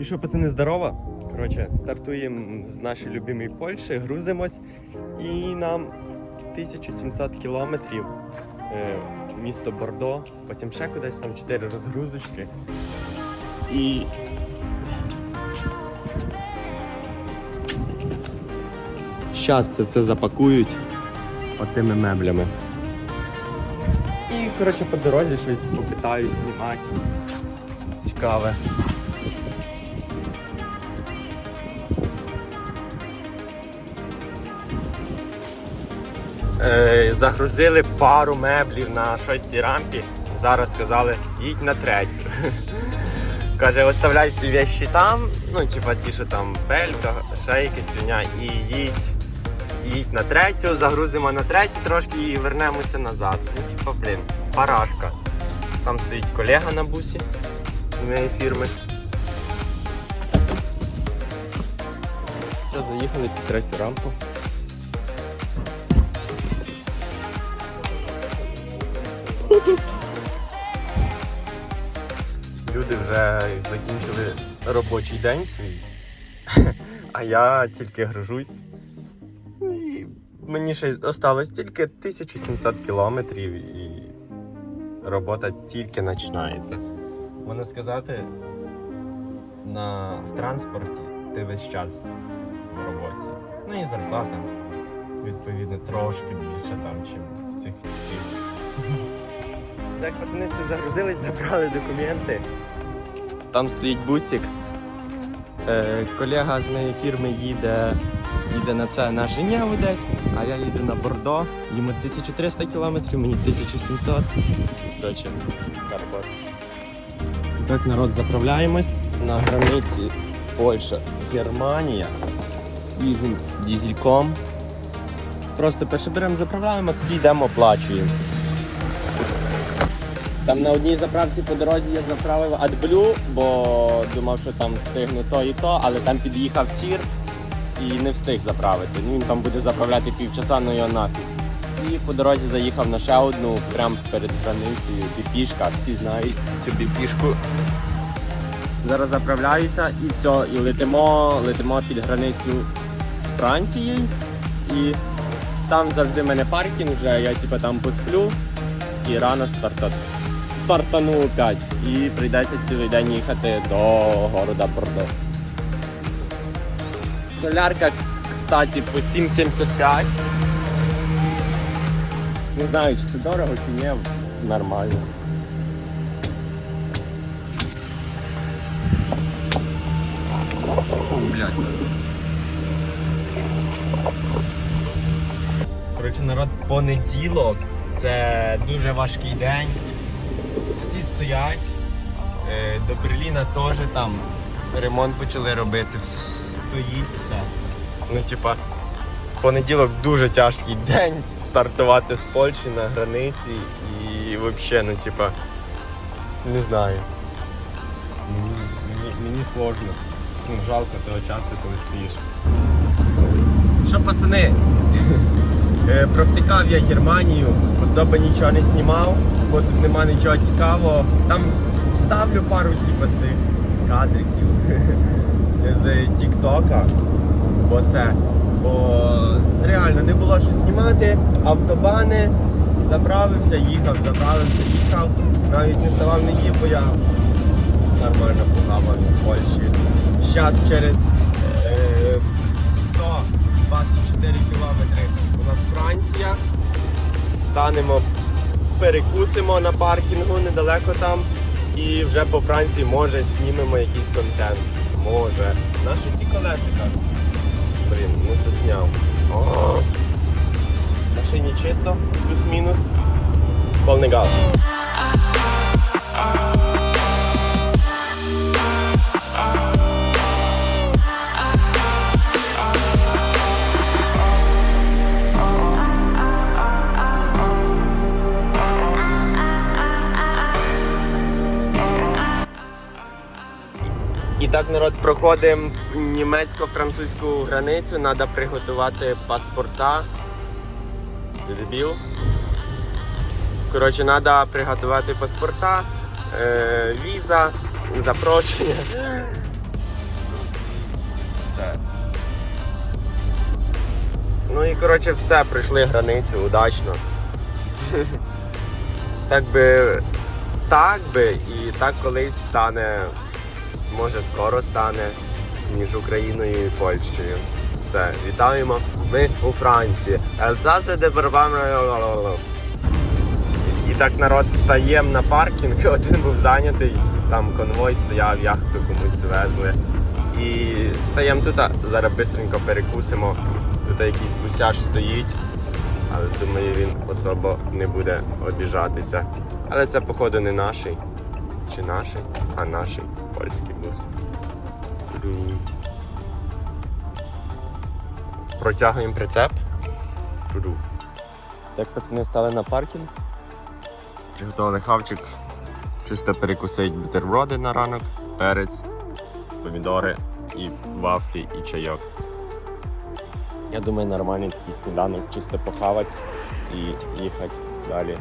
І що, пацани, здорово? Коротше, стартуємо з нашої любимої Польщі, грузимось і нам 1700 кілометрів. Е, місто Бордо, потім ще кудись там 4 розгрузочки. І. Зараз це все запакують отими меблями. І, коротше, по дорозі щось попитаю знімати. Цікаве. Загрузили пару меблів на шостій рампі. Зараз сказали, їдь на третю. Каже, оставляй всі вещі там, ну, типа ті, що там белька, ще якась свиня, і їдь, їдь на третю, загрузимо на третю трошки і вернемося назад. Ну, типа, блін, парашка. Там стоїть колега на бусі моєї фірми. Все, заїхали під третю рампу. Люди вже закінчили робочий день свій, а я тільки гружусь. І мені ще осталось тільки 1700 кілометрів і робота тільки починається. Можна сказати, на, в транспорті ти весь час в роботі. Ну і зарплата, відповідно, трошки більше там, чим в цих. Так, пацани все загрузились, забрали документи. Там стоїть бусик. Е, колега з моєї фірми їде, їде на це на Женеву десь, а я їду на Бордо. Йому 1300 кілометрів, мені 1700. Коротше, карбон. Так, народ, заправляємось на границі Польща, Германія свіжим дізельком. Просто перше беремо, заправляємо, тоді йдемо, оплачуємо. Там на одній заправці по дорозі я заправив AdBlue, бо думав, що там встигну то і то, але там під'їхав тір і не встиг заправити. Ну, Він там буде заправляти півчаса, ну його нафіг. І по дорозі заїхав на ще одну, прямо перед границею, біпішка, всі знають цю біпішку. Зараз заправляюся і все, і летимо, летимо під границю з Францією. І там завжди в мене паркінг вже, я типу там посплю і рано старта... стартану опять. І прийдеться цілий день їхати до города Бордо. Солярка, кстати, по 7,75. Не знаю, чи це дорого, чи ні, нормально. О. Коротше, народ, понеділок. Це дуже важкий день. Всі стоять. Е, До Берліна теж там ремонт почали робити. Стоїть все. Ну, типа, понеділок дуже тяжкий день стартувати з Польщі на границі і взагалі, ну типа, не знаю. Мені, мені, мені сложно. Ну, жалко того часу, коли стоїш. Що, пацани? Е, Провтикав я Германію, особо нічого не знімав, бо тут нема нічого цікавого. Там ставлю пару типу, цих кадриків з Тіктока. Бо це. Бо реально не було що знімати, автобани, заправився, їхав, заправився, їхав. Навіть не ставав не їв, бо я нормально погавав в Польщі. Зараз через е, 124 кілометри нас Франція. Станемо, перекусимо на паркінгу недалеко там. І вже по Франції може знімемо якийсь контент. Може. Наші ці колесика. Блін, не засняв. О! В Машині чисто, плюс-мінус. Повний газ. Так народ проходимо німецько-французьку границю, треба приготувати паспорта. Ти дебіл? Коротше, треба приготувати паспорта, е, віза, запрошення. Все. Ну і коротше все, пройшли границю удачно. Так би. Так би і так колись стане. Може скоро стане між Україною і Польщею. Все, вітаємо. Ми у Франції. Елсасе де І так народ стаєм на паркінг, один був зайнятий, там конвой стояв, яхту комусь везли. І стаємо тут, зараз швидко перекусимо. Тут якийсь бусяж стоїть, але думаю, він особо не буде обіжатися. Але це, походу, не наш. Чи наш, а наш польський бус. Протягуємо прицеп. Так пацани стали на паркінг. Приготували хавчик. Чисто перекусить бутерброди на ранок, перець, помідори і вафлі і чайок. Я думаю, нормальний такий сніданок, чисто похавати і їхати далі.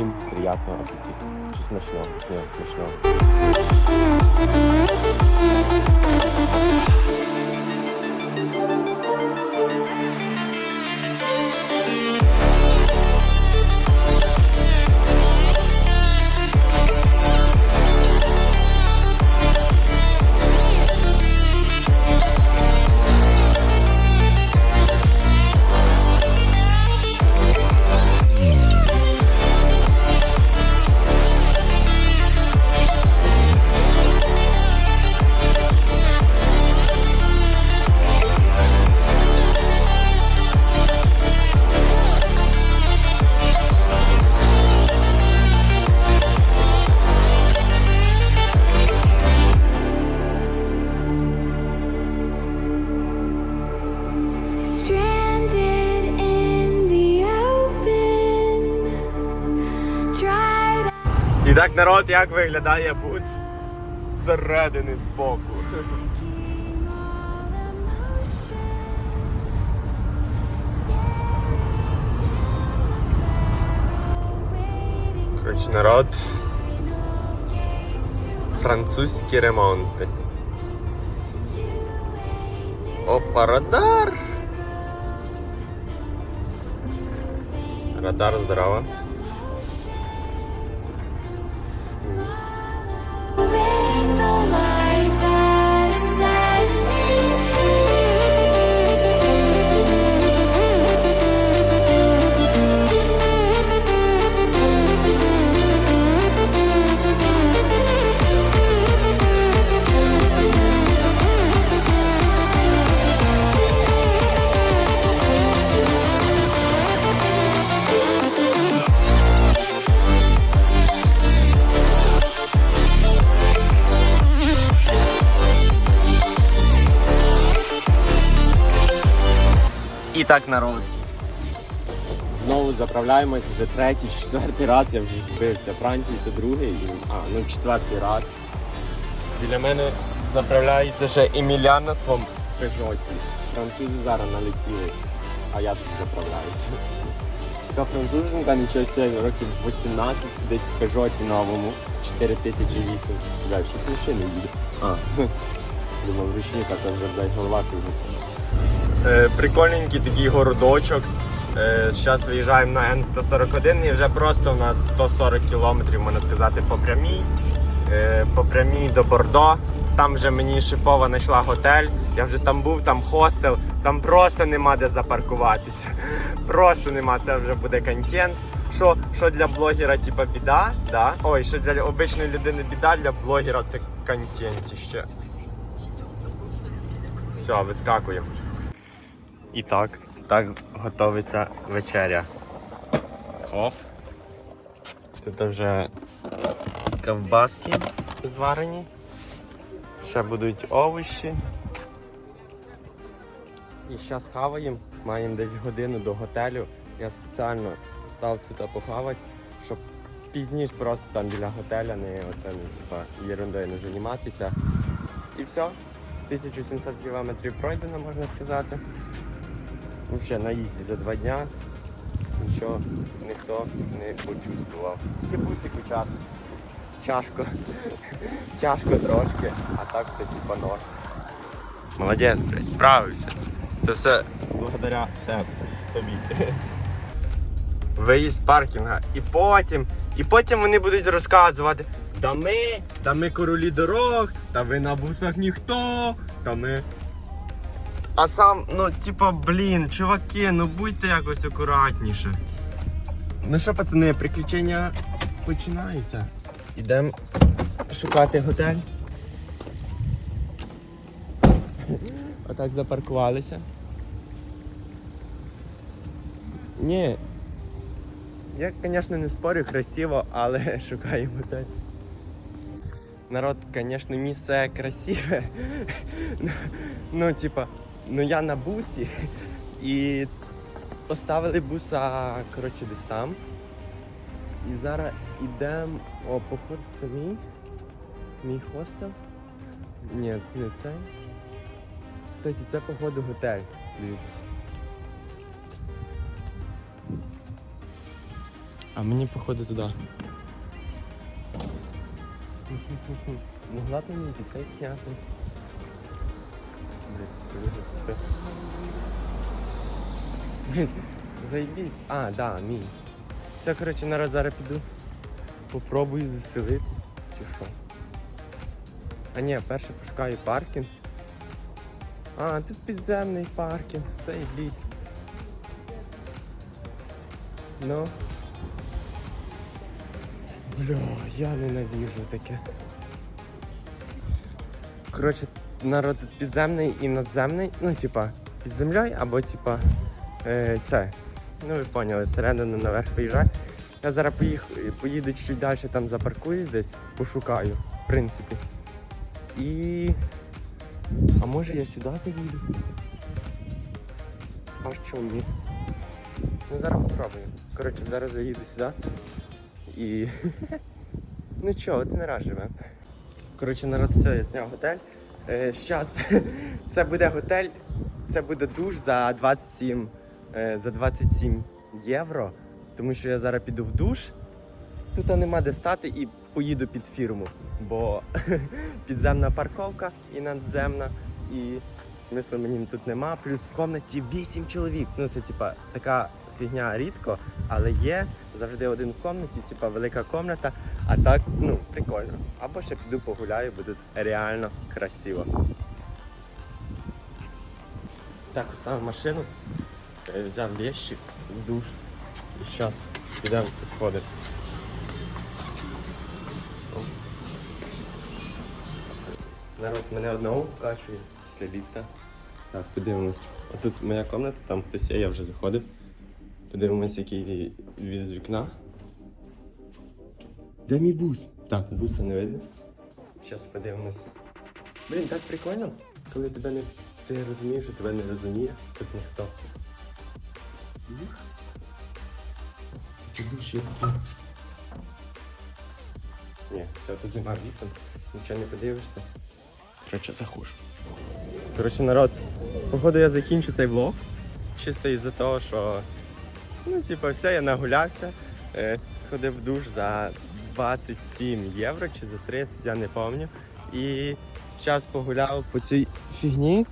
Всім приятного апетиту. Чи смачного? Ні, смачного. Так, народ, як виглядає бус зсередини з боку. Коротше, народ. Французькі ремонти. Опа, радар! Радар здорово. І так народ. Знову заправляємось вже третій, четвертий раз я вже збився. Франції це другий, і- а, ну четвертий раз. Біля мене заправляється ще Емілян на своєму Пежоті. Французи зараз налетіли, а я тут заправляюся. Така француженка, нічого себе, років 18 сидить в Пежоті новому, 4008. Блядь, щось машини їде. А, думав, ручника, це вже, блядь, голова крутиться. Е, прикольненький такий городочок. Зараз виїжджаємо на Н141 і вже просто у нас 140 кілометрів, можна сказати, по прямій. Е, По прямій до Бордо. Там вже мені шефова знайшла готель. Я вже там був, там хостел, там просто нема де запаркуватися. Просто нема, це вже буде контент. Що, що для блогера, типа біда, да? Ой, що для обичної людини біда, для блогера це контентіще. Все, вискакуємо. І так, так готовиться вечеря. Оп. Тут вже ковбаски зварені. Ще будуть овочі. І зараз хаваємо. Маємо десь годину до готелю. Я спеціально став тут похавати, щоб пізніше просто там біля готеля не оце не типа ерундою не займатися. І все. 1700 кілометрів пройдено, можна сказати. Взагалі на ізі за два дня нічого ніхто не почувствував. Тільки бусику часу. Тяжко. Тяжко трошки, а так все типа норм. Молодець, блядь, справився. Це все благодаря тебе, тобі. Виїзд з паркінга. І потім, і потім вони будуть розказувати. Та ми, та ми королі дорог, та ви на бусах ніхто, та ми. А сам, ну, типа, блін, чуваки, ну будьте якось акуратніше. Ну що, пацани, приключення починаються. Ідемо шукати готель. Отак запаркувалися. Ні. Я, звісно, не спорю, красиво, але шукаємо готель. Народ, звісно, місце красиве. Ну, типа, ну я на бусі і поставили буса, коротше, десь там. І зараз йдемо. О, походу, це мій. Мій хостел. Ні, не цей. Кстати, це походу готель. Дивіться. А мені походу туди. Могла б мені і цей коли заступив. Блін, заїбісь. А, да, мій. Все, коротше, народ зараз піду. Попробую заселитись. Чи що? А ні, перше пошукаю паркінг. А, тут підземний паркінг, заєбісь. Ну. Бля, я ненавижу таке. Коротше, народ підземний і надземний. Ну, типа, під землею або типа е, це. Ну ви поняли, всередину наверх виїжджаю. Я зараз поїх, поїду чуть далі, там запаркуюсь десь, пошукаю, в принципі. І. А може я сюди заїду? А чому ні? Ну зараз попробую. Коротше, зараз заїду сюди. І. ну чого, один раз живемо. Коротше, народ, все, я зняв готель. Е, щас це буде готель, це буде душ за 27, е, за 27 євро. Тому що я зараз піду в душ. Тут нема де стати і поїду під фірму, бо підземна парковка і надземна, і смислу мені тут нема. Плюс в кімнаті 8 чоловік. Ну це типа така фігня рідко, але є завжди один в кімнаті, типа велика кімната, а так, ну, прикольно. Або ще піду погуляю, бо тут реально красиво. Так, оставив машину, взяв вещи душ. І зараз підемо сходити. Народ мене одного вкачує після ліфта. Так, подивимось. Отут моя кімната, там хтось є, я вже заходив. Подивимось, який від з вікна. Де мій бус? Так, буса не видно. Зараз подивимось. Блін, так прикольно, коли тебе не. Ти розумієш, що тебе не розуміє, тут ніхто. Душ є? Ні, все, тут нема вікон, нічого не подивишся. Коротше, захожу. Коротше, народ, походу я закінчу цей влог. Чисто із-за того, що ну, типу, все, я нагулявся, е, сходив в душ за 27 євро чи за 30, я не пам'ятаю. І зараз погуляв по цій фігні.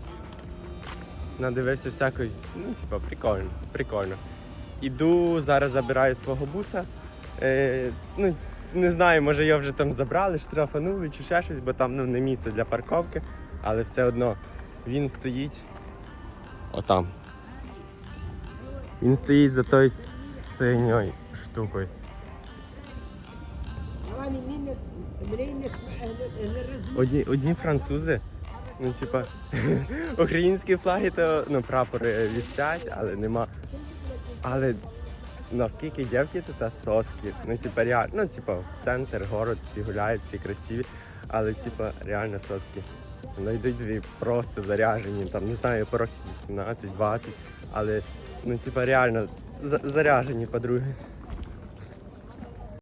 Надивився всякої, ну, типу, прикольно, прикольно. Іду, зараз забираю свого буса. Е, ну, не знаю, може його вже там забрали, штрафанули чи ще щось, бо там ну, не місце для парковки, але все одно він стоїть отам. Він стоїть за той синьою штукою. Одні одні французи, ну типа українські флаги то ну, прапори вісять, але нема. Але наскільки дівки то та соски. Ну типа реально, ну типа центр, город, всі гуляють, всі красиві, але типа реально соски. Ну йдуть дві просто заряжені, там не знаю, по років 18-20, але ну типа реально заряжені подруги.